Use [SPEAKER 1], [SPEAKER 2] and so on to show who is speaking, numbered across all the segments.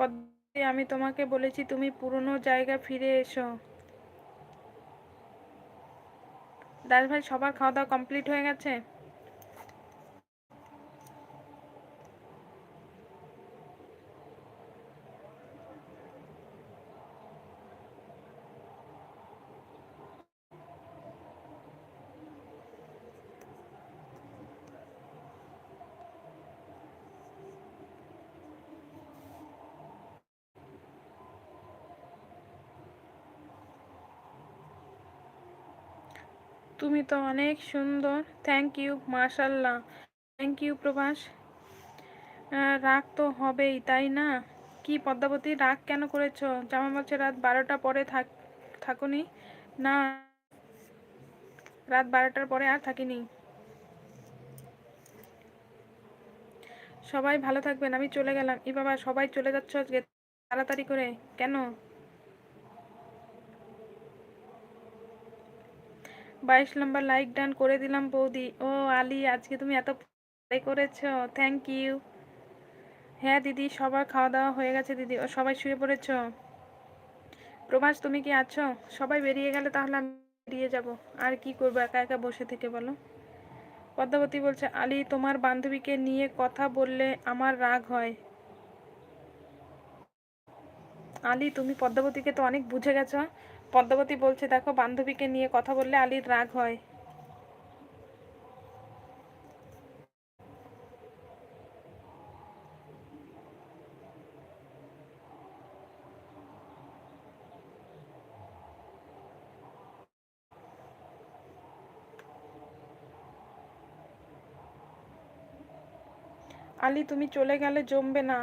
[SPEAKER 1] পদ্মাবতী আমি তোমাকে বলেছি, তুমি পুরনো জায়গা ফিরে এসো। দাস ভাই, সবার খাওয়া দাওয়া কমপ্লিট হয়ে গেছে? তুমি তো অনেক সুন্দর। থ্যাংক ইউ মাশাল্লাহ থ্যাংক ইউ প্রভাস। রাগ তো হবেই, তাই না? কি পদ্মাবতী, রাগ কেন করেছ? জামা বলছে রাত বারোটা পরে থাক, থাকুনি। না, রাত বারোটার পরে আর থাকিনি। সবাই ভালো থাকবেন, আমি চলে গেলাম। ই বাবা, সবাই চলে যাচ্ছ আজকে? তাড়াতাড়ি করে। কেন? বাইশ নম্বর লাইক ডান করে দিলাম বৌদি। ও আলি, আজকে তুমি এত করেছ থ্যাংক ইউ হ্যাঁ দিদি, সবার খাওয়া দাওয়া হয়ে গেছে দিদি। ও সবাই শুয়ে পড়েছ? প্রভাস, তুমি কি আছো? সবাই বেরিয়ে গেলে তাহলে আমি বেরিয়ে যাব। আর কি করব, একা একা বসে থেকে বলো? পদ্মাবতী বলছে, আলি, তোমার বান্ধবীকে নিয়ে কথা বললে আমার রাগ হয়। আলি, তুমি পদ্মাবতীকে তো অনেক বুঝে গেছো। পদ্মাবতী বলছে, দেখো, বান্ধবীকে নিয়ে কথা বললে আলির রাগ হয়। আলি, তুমি চলে গেলে জমবে না।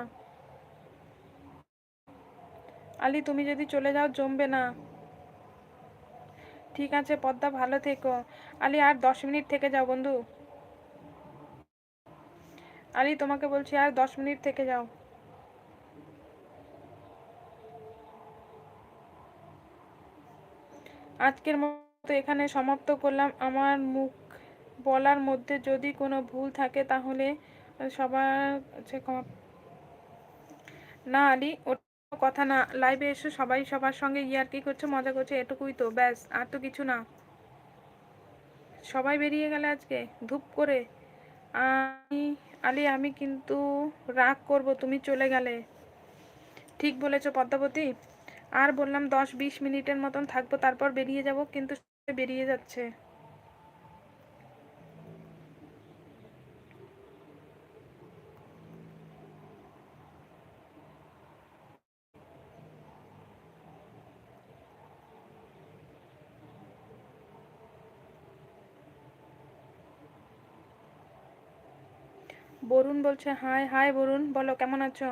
[SPEAKER 1] আলি, তুমি যদি চলে যাও, জমবে না। ঠিক আছে, পদ্মা, ভালো থেকো। আলি, আর দশ মিনিট থেকে যাও বন্ধু। আলি, তোমাকে বলছি, আর দশ মিনিট থেকে যাও। আজকের মতো এখানে সমাপ্ত করলাম। আমার মুখ বলার মধ্যে যদি কোনো ভুল থাকে, তাহলে সবার ক্ষমা না, আলি কথা না লাইভে এসে সবাই সবার সঙ্গে ইয়ার কি করছে, মজা করছে, এটুকুই তো, ব্যাস, আর তো কিছু না। সবাই বেরিয়ে গেলে আজকে, ধূপ করে। আমি, আলি, আমি কিন্তু রাগ করব, তুমি চলে গেলে। ঠিক বলেছ পদ্মাবতী। আর বললাম দশ বিশ মিনিটের মতন থাকব, তারপর বেরিয়ে যাব, কিন্তু বেরিয়ে যাচ্ছে। বরুণ বলছে হাই হাই বরুণ বলো কেমন আছো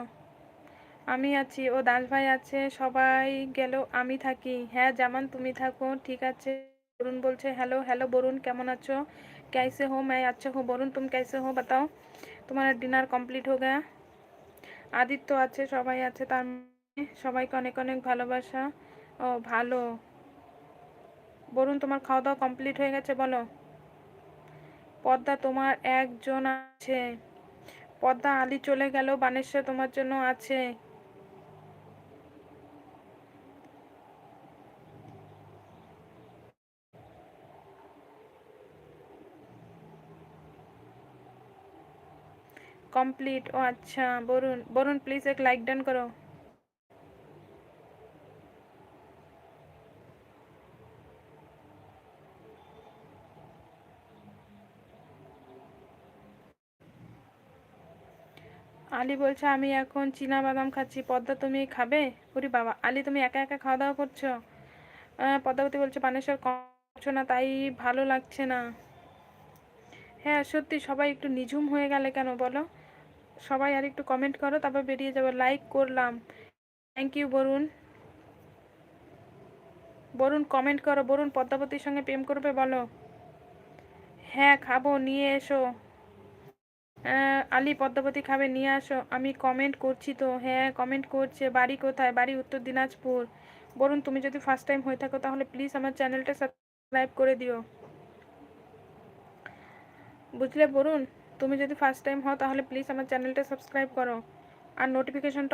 [SPEAKER 1] আমি আছি ও দাস ভাই আছে সবাই গেল আমি থাকি হ্যাঁ জামান তুমি থাকো ঠিক আছে বরুণ বলছে হ্যালো হ্যালো বরুণ কেমন আছো कैसे हो मैं अच्छा हूँ বরুণ তুমি कैसे हो बताओ তোমার ডিনার কমপ্লিট हो गया আদিত্য আছে সবাই আছে তার মানে সবাইকে অনেক অনেক ভালোবাসা ও ভালো বরুণ তোমার খাওয়া দাওয়া কমপ্লিট হয়ে গেছে বলো পদ্মা তোমার একজন আছে পদ্মা আলী চলে গেল, বানেশ্বর তোমার জন্য আছে। কমপ্লিট ও আচ্ছা বরুণ বরুণ প্লিজ এক লাইক ডান করো। আলী বলছে, আমি এখন চীনা বাদাম খাচ্ছি। পদ্মা তুমি খাবে? ওরে বাবা, আলী, তুমি একা একা খাওয়া দাওয়া করছ পদ্মাবতী বলছে পানেশ্বর করছ না, তাই ভালো লাগছে না। হ্যাঁ সত্যি, সবাই একটু নিঝুম হয়ে গেলে কেন বলো? সবাই আর একটু কমেন্ট করো, তারপর বেরিয়ে যাব। লাইক করলাম। Thank you Varun. Varun comment করো। বরুণ, পদ্মাবতীর সঙ্গে প্রেম করবে বলো? হ্যাঁ খাব, নিয়ে এসো। আলি পদ্মাবতী খাবে, নিয়ে আসো। আমি কমেন্ট করছি তো। হ্যাঁ কমেন্ট করছে। বাড়ি কোথায়? বাড়ি উত্তর দিনাজপুর। বরুণ, তুমি যদি ফার্স্ট টাইম হয়ে থাকো তাহলে প্লিজ আমার চ্যানেলটা সাবস্ক্রাইব করে দিও। বুঝলে বরুণ? তুমি যদি ফার্স্ট টাইম হও তাহলে প্লিজ আমার চ্যানেলটা সাবস্ক্রাইব করো। আর নোটিফিকেশনটা